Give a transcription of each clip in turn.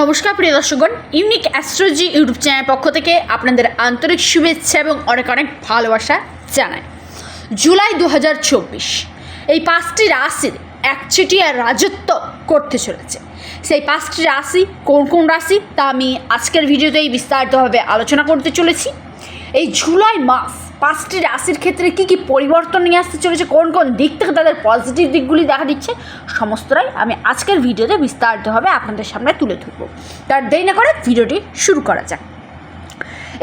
নমস্কার, প্রিয় দর্শকগণ। ইউনিক অ্যাস্ট্রোলজি ইউটিউব চ্যানেলের পক্ষ থেকে আপনাদের আন্তরিক শুভেচ্ছা এবং অনেক অনেক ভালোবাসা জানাই। জুলাই দু হাজার চব্বিশ, এই পাঁচটি রাশির একচেটিয়া রাজত্ব করতে চলেছে। সেই পাঁচটি রাশি কোন কোন রাশি তা আমি আজকের ভিডিওতেই বিস্তারিতভাবে আলোচনা করতে চলেছি। এই জুলাই মাস পাঁচটি রাশির ক্ষেত্রে কী কী পরিবর্তন নিয়ে আসতে চলেছে, কোন কোন দিক থেকে তাদের পজিটিভ দিকগুলি দেখা দিচ্ছে, সমস্তটাই আমি আজকের ভিডিওতে বিস্তারিতভাবে আপনাদের সামনে তুলে ধরবো। তার দেরি না করে ভিডিওটি শুরু করা যাক।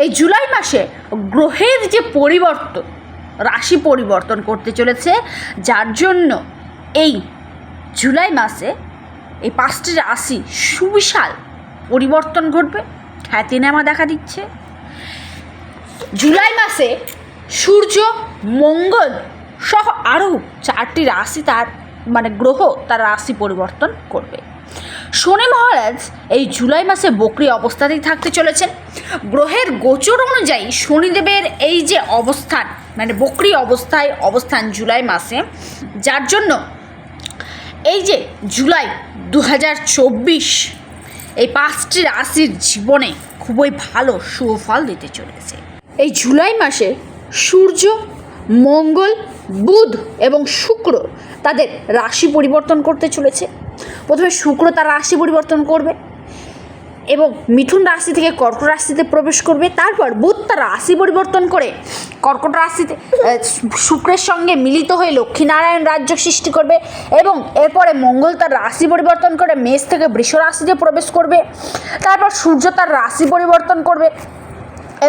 এই জুলাই মাসে গ্রহের যে পরিবর্তন, রাশি পরিবর্তন করতে চলেছে, যার জন্য এই জুলাই মাসে এই পাঁচটি রাশি সুবিশাল পরিবর্তন ঘটবে। খ্যাতিনামা দেখা দিচ্ছে। জুলাই মাসে সূর্য, মঙ্গল সহ আরও চারটি রাশি তার মানে গ্রহ তার রাশি পরিবর্তন করবে। শনি মহারাজ এই জুলাই মাসে বকরি অবস্থাতেই থাকতে চলেছেন। গ্রহের গোচর অনুযায়ী শনিদেবের এই যে অবস্থান মানে বকরি অবস্থায় অবস্থান জুলাই মাসে, যার জন্য এই যে জুলাই দু হাজার চব্বিশ, এই পাঁচটি রাশির জীবনে খুবই ভালো সুফল দিতে চলেছে। এই জুলাই মাসে সূর্য, মঙ্গল, বুধ এবং শুক্র তাদের রাশি পরিবর্তন করতে চলেছে। প্রথমে শুক্র তার রাশি পরিবর্তন করবে এবং মিথুন রাশি থেকে কর্কট রাশিতে প্রবেশ করবে। তারপর বুধ তার রাশি পরিবর্তন করে কর্কট রাশিতে শুক্রের সঙ্গে মিলিত হয়ে লক্ষ্মীনারায়ণ রাজ্য সৃষ্টি করবে এবং এরপরে মঙ্গল তার রাশি পরিবর্তন করে মেষ থেকে বৃষ রাশিতে প্রবেশ করবে। তারপর সূর্য তার রাশি পরিবর্তন করবে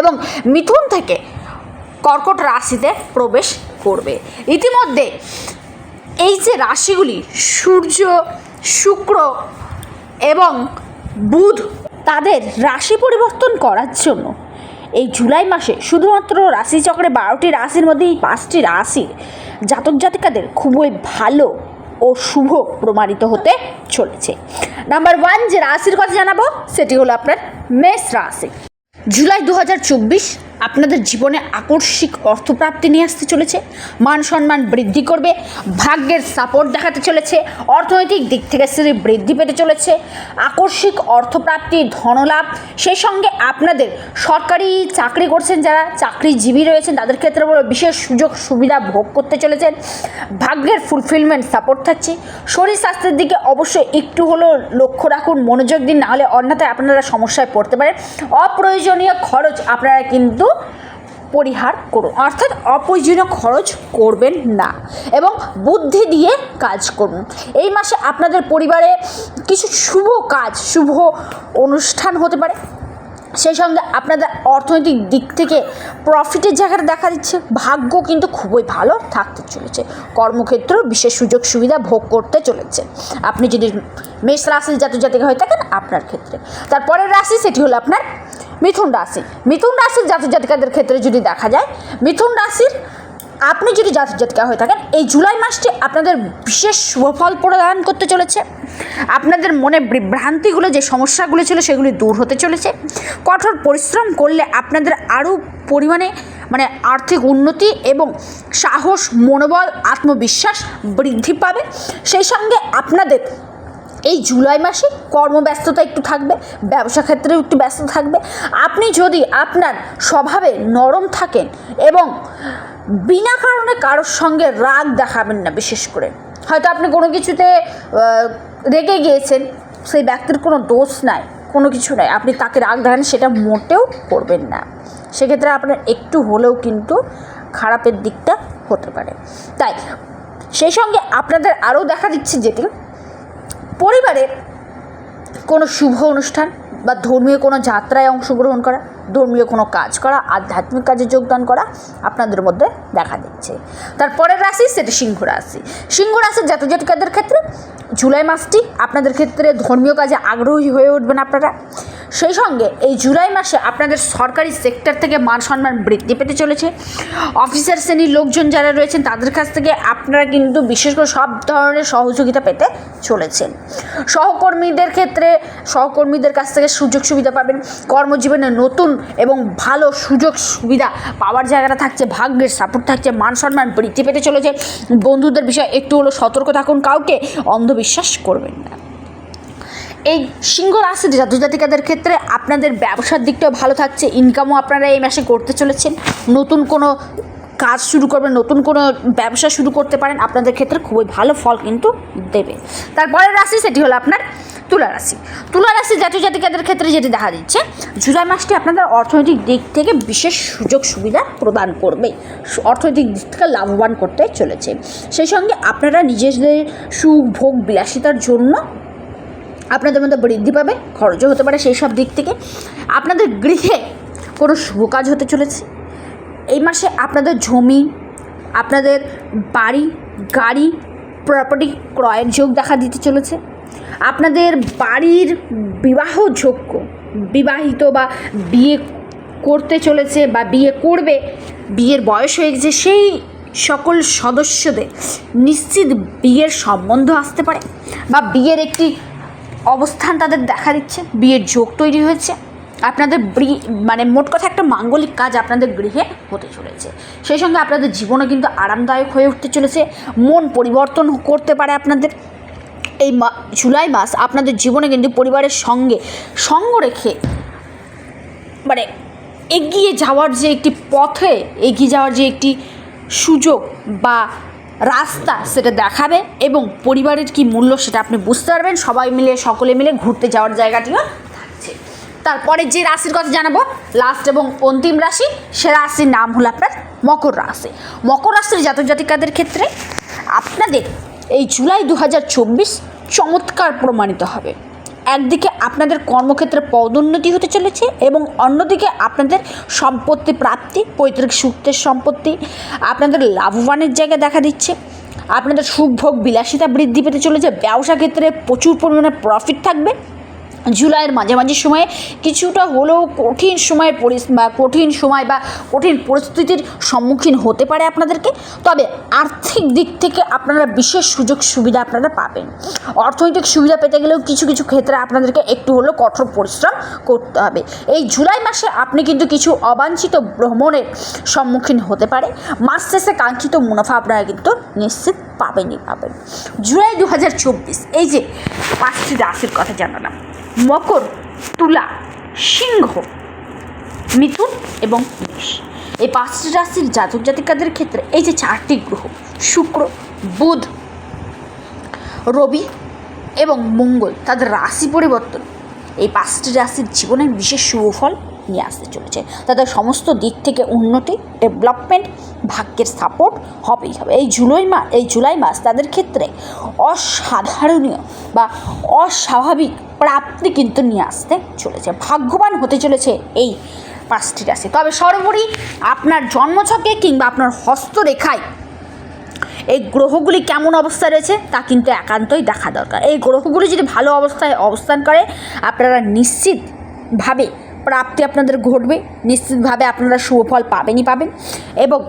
এবং মিথুন থেকে কর্কট রাশিতে প্রবেশ করবে। ইতিমধ্যে এই যে রাশিগুলি, সূর্য, শুক্র এবং বুধ, তাদের রাশি পরিবর্তন করার জন্য এই জুলাই মাসে শুধুমাত্র রাশিচক্রে বারোটি রাশির মধ্যে এই পাঁচটি রাশির জাতক জাতিকাদের খুবই ভালো ও শুভ প্রমাণিত হতে চলেছে। নাম্বার ওয়ান যে রাশির কথা জানাব, সেটি হলো আপনার মেষ রাশি। জুলাই দু হাজার চব্বিশ আপনাদের জীবনে আকস্মিক অর্থপ্রাপ্তি নিয়ে আসতে চলেছে, মান সম্মান বৃদ্ধি করবে, ভাগ্যের সাপোর্ট দেখাতে চলেছে, অর্থনৈতিক দিক থেকে শ্রী বৃদ্ধি পেতে চলেছে আকস্মিক অর্থপ্রাপ্তি, ধনলাভ, সেই সঙ্গে আপনাদের সরকারি চাকরি করছেন যারা, চাকরিজীবী রয়েছেন, তাদের ক্ষেত্রে বড় বিশেষ সুযোগ সুবিধা ভোগ করতে চলেছেন, ভাগ্যের ফুলফিলমেন্ট সাপোর্ট থাকছে, শরীর স্বাস্থ্যের দিকে অবশ্যই একটু হলেও লক্ষ্য রাখুন, মনোযোগ দিন নাহলে অন্যথায় আপনারা সমস্যায় পড়তে পারেন, অপ্রয়োজনীয় খরচ আপনারা কিন্তু পরিহার করুন। অর্থাৎ অপ্রয়োজনীয় খরচ করবেন না এবং বুদ্ধি দিয়ে কাজ করুন। এই মাসে আপনাদের পরিবারে কিছু শুভ কাজ, শুভ অনুষ্ঠান হতে পারে। সেই সঙ্গে আপনাদের অর্থনৈতিক দিক থেকে প্রফিটের জায়গাটা দেখা দিচ্ছে। ভাগ্য কিন্তু খুবই ভালো থাকতে চলেছে। কর্মক্ষেত্র বিশেষ সুযোগ সুবিধা ভোগ করতে চলেছে। আপনি যদি মেষ রাশির জাত জাতিকে হয়ে থাকেন আপনার ক্ষেত্রে। তারপরের রাশি সেটি হলো আপনার মিথুন রাশি। মিথুন রাশির জাত জাতিকাদের ক্ষেত্রে যদি দেখা যায়, মিথুন রাশির আপনি যদি জাতক জাতিকা হয়ে থাকেন, এই জুলাই মাসটি আপনাদের বিশেষ শুভফল প্রদান করতে চলেছে। আপনাদের মনে বিভ্রান্তিগুলো, যে সমস্যাগুলো ছিল, সেগুলি দূর হতে চলেছে। কঠোর পরিশ্রম করলে আপনাদের আরও পরিমাণে মানে আর্থিক উন্নতি এবং সাহস, মনোবল, আত্মবিশ্বাস বৃদ্ধি পাবে। সেই সঙ্গে আপনাদের এই জুলাই মাসে কর্মব্যস্ততা একটু থাকবে, ব্যবসা ক্ষেত্রেও একটু ব্যস্ত থাকবে। আপনি যদি আপনার স্বভাবে নরম থাকেন এবং বিনা কারণে কারোর সঙ্গে রাগ দেখাবেন না বিশেষ করে। হয়তো আপনি কোনো কিছুতে রেগে গিয়েছেন, সেই ব্যক্তির কোনো দোষ নাই, কোনো কিছু নাই। আপনি তাকে রাগ দেখান, সেটা মোটেও করবেন না। সেক্ষেত্রে আপনার একটু হলেও কিন্তু খারাপের দিকটা হতে পারে। তাই, সেই সঙ্গে আপনাদের আরও দেখা দিচ্ছে যেটি পরিবারের কোনো শুভ অনুষ্ঠান বা ধর্মীয় কোনো যাত্রায় অংশগ্রহণ করা, ধর্মীয় কোনো কাজ করা, আধ্যাত্মিক কাজে যোগদান করা আপনাদের মধ্যে দেখা দিচ্ছে। তারপরের রাশি সেটা সিংহ রাশি। সিংহ রাশির জাতক জাতিকাদের ক্ষেত্রে জুলাই মাসটি আপনাদের ক্ষেত্রে ধর্মীয় কাজে আগ্রহী হয়ে উঠবেন আপনারা। সেই সঙ্গে এই জুলাই মাসে আপনাদের সরকারি সেক্টর থেকে মান সম্মান বৃদ্ধি পেতে চলেছে। অফিসার শ্রেণির লোকজন যারা রয়েছেন, তাদের কাছ থেকে আপনারা কিন্তু বিশেষ করে সব ধরনের সহযোগিতা পেতে চলেছেন। সহকর্মীদের ক্ষেত্রে সহকর্মীদের কাছ থেকে সুযোগ সুবিধা পাবেন। কর্মজীবনে নতুন এবং ভালো সুযোগ সুবিধা পাওয়ার জায়গাটা থাকছে, ভাগ্যের সাপোর্ট থাকছে, মান সম্মান বৃদ্ধি পেতে চলেছে। বন্ধুদের বিষয়ে একটু হলো সতর্ক থাকুন, কাউকে অন্ধবিশ্বাস করবেন না। এই সিংহ রাশি জাতক জাতিকাদের ক্ষেত্রে আপনাদের ব্যবসার দিকটাও ভালো থাকছে ইনকামও আপনারা এই মাসে করতে চলেছেন। নতুন কোনো কাজ শুরু করবেন, নতুন কোনো ব্যবসা শুরু করতে পারেন, আপনাদের ক্ষেত্রে খুবই ভালো ফল কিন্তু দেবে। তারপরের রাশি সেটি হলো আপনার তুলা রাশি। তুলা রাশি জাতীয় জাতিকাদের ক্ষেত্রে যেটি দেখা দিচ্ছে, জুলাই মাসটি আপনাদের অর্থনৈতিক দিক থেকে বিশেষ সুযোগ সুবিধা প্রদান করবে। অর্থনৈতিক দিক থেকে লাভবান করতে চলেছে। সেই সঙ্গে আপনারা নিজেদের সুখ, ভোগ, বিলাসিতার জন্য আপনাদের মধ্যে বৃদ্ধি পাবে, খরচও হতে পারে সেই সব দিক থেকে। আপনাদের গৃহে কোনো শুভ কাজ হতে চলেছে। এই মাসে আপনাদের জমি, আপনাদের বাড়ি, গাড়ি প্রপার্টি ক্রয়ের যোগ দেখা দিতে চলেছে। আপনাদের বাড়ির বিবাহযোগ্য বিবাহিত বা বিয়ে করতে চলেছে বা বিয়ে করবে, বিয়ের বয়স হয়ে গেছে, সেই সকল সদস্যদের নিশ্চিত বিয়ের সম্বন্ধ আসতে পারে বা বিয়ের একটি অবস্থান তাদের দেখা দিচ্ছে, বিয়ের যোগ তৈরি হয়েছে। আপনাদের মানে মোট কথা একটা মাঙ্গলিক কাজ আপনাদের গৃহে হতে চলেছে। সেই সঙ্গে আপনাদের জীবনও কিন্তু আরামদায়ক হয়ে উঠতে চলেছে। মন পরিবর্তন করতে পারে আপনাদের। এই মা, জুলাই মাস আপনাদের জীবনে কিন্তু পরিবারের সঙ্গে সঙ্গ রেখে মানে এগিয়ে যাওয়ার যে একটি পথে, এগিয়ে যাওয়ার যে একটি সুযোগ বা রাস্তা সেটা দেখাবে এবং পরিবারের কি মূল্য সেটা আপনি বুঝতে পারবেন। সবাই মিলে, সকলে মিলে ঘুরতে যাওয়ার জায়গাটিও থাকছে। তারপরে যে রাশির কথা জানাব লাস্ট এবং অন্তিম রাশি, সে রাশির নাম হলো আপনার মকর রাশি। মকর রাশির জাতক জাতিকাদের ক্ষেত্রে আপনাদের এই জুলাই দু হাজার চব্বিশ চমৎকার প্রমাণিত হবে। একদিকে আপনাদের কর্মক্ষেত্রে পদোন্নতি হতে চলেছে এবং অন্যদিকে আপনাদের সম্পত্তি প্রাপ্তি, পৈতৃক সূত্রের সম্পত্তি, আপনাদের লাভবানের জায়গা দেখা দিচ্ছে। আপনাদের সুখভোগ বিলাসিতা বৃদ্ধি পেতে চলেছে। ব্যবসা ক্ষেত্রে প্রচুর পরিমাণে প্রফিট থাকবে। জুলাইয়ের মাঝামাঝি সময়ে কিছুটা হলেও কঠিন সময়ের পরিস, বা কঠিন সময় বা কঠিন পরিস্থিতির সম্মুখীন হতে পারে আপনাদেরকে। তবে আর্থিক দিক থেকে আপনারা বিশেষ সুযোগ সুবিধা আপনারা পাবেন। অর্থনৈতিক সুবিধা পেতে গেলেও কিছু কিছু ক্ষেত্রে আপনাদেরকে একটু হলেও কঠোর পরিশ্রম করতে হবে। এই জুলাই মাসে আপনি কিন্তু কিছু অবাঞ্ছিত ভ্রমণের সম্মুখীন হতে পারে। মাস শেষে কাঙ্ক্ষিত মুনাফা আপনারা কিন্তু নিশ্চিত পাবেনই পাবেন। জুলাই দু হাজার চব্বিশ, এই যে পাঁচটি রাশির কথা জানালাম। মকর, তুলা, সিংহ, মিথুন এবং মেষ। এই পাঁচটি রাশির জাতক জাতিকাদের ক্ষেত্রে এই যে চারটি গ্রহ, শুক্র, বুধ, রবি এবং মঙ্গল, তাদের রাশি পরিবর্তন এই পাঁচটি রাশির জীবনে বিশেষ শুভফল নিয়ে আসতে চলেছে। তাদের সমস্ত দিক থেকে উন্নতি ডেভেলপমেন্ট ভাগ্যের সাপোর্ট হবেই হবে। এই জুলাই মাস এই জুলাই মাস তাদের ক্ষেত্রে অসাধারণীয় বা অস্বাভাবিক প্রাপ্তি কিন্তু নিয়ে আসতে চলেছে, ভাগ্যবান হতে চলেছে এই পাঁচটি রাশি। তবে সর্বোপরি আপনার জন্মছকে কিংবা আপনার হস্তরেখায় এই গ্রহগুলি কেমন অবস্থায় রয়েছে তা কিন্তু একান্তই দেখা দরকার। এই গ্রহগুলি যদি ভালো অবস্থায় অবস্থান করে, আপনারা নিশ্চিতভাবে প্রাপ্তি আপনাদের ঘটবে, নিশ্চিতভাবে আপনারা শুভফল পাবেনই পাবেন এবং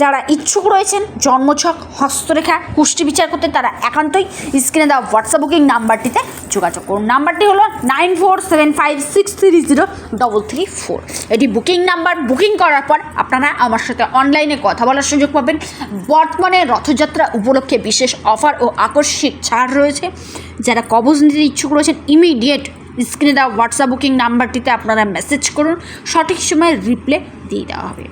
যারা ইচ্ছুক রয়েছেন জন্মছক, হস্তরেখা, কুষ্টি বিচার করতে, তারা একান্তই স্ক্রিনে দেওয়া হোয়াটসঅ্যাপ বুকিং নাম্বারটিতে যোগাযোগ করুন। নাম্বারটি হলো nine four seven five six three zero double three four. এটি বুকিং নাম্বার। বুকিং করার পর আপনারা আমার সাথে অনলাইনে কথা বলার সুযোগ পাবেন। বর্তমানে রথযাত্রা উপলক্ষে বিশেষ অফার ও আকস্মিক ছাড় রয়েছে। যারা কবজ নিতে ইচ্ছুক রয়েছেন ইমিডিয়েট স্ক্রিনে দেওয়া হোয়াটসঅ্যাপ বুকিং নাম্বারটিতে আপনারা মেসেজ করুন। সঠিক সময়ে রিপ্লে দিয়ে দেওয়া হবে।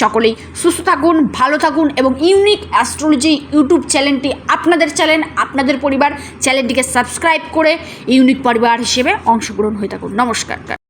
সকলেই সুস্থ থাকুন, ভালো থাকুন এবং ইউনিক অ্যাস্ট্রোলজি ইউটিউব চ্যানেলটি আপনাদের চ্যানেল, আপনাদের পরিবার চ্যানেলটিকে সাবস্ক্রাইব করে ইউনিক পরিবার হিসেবে অংশগ্রহণ হয়ে থাকুন। নমস্কার।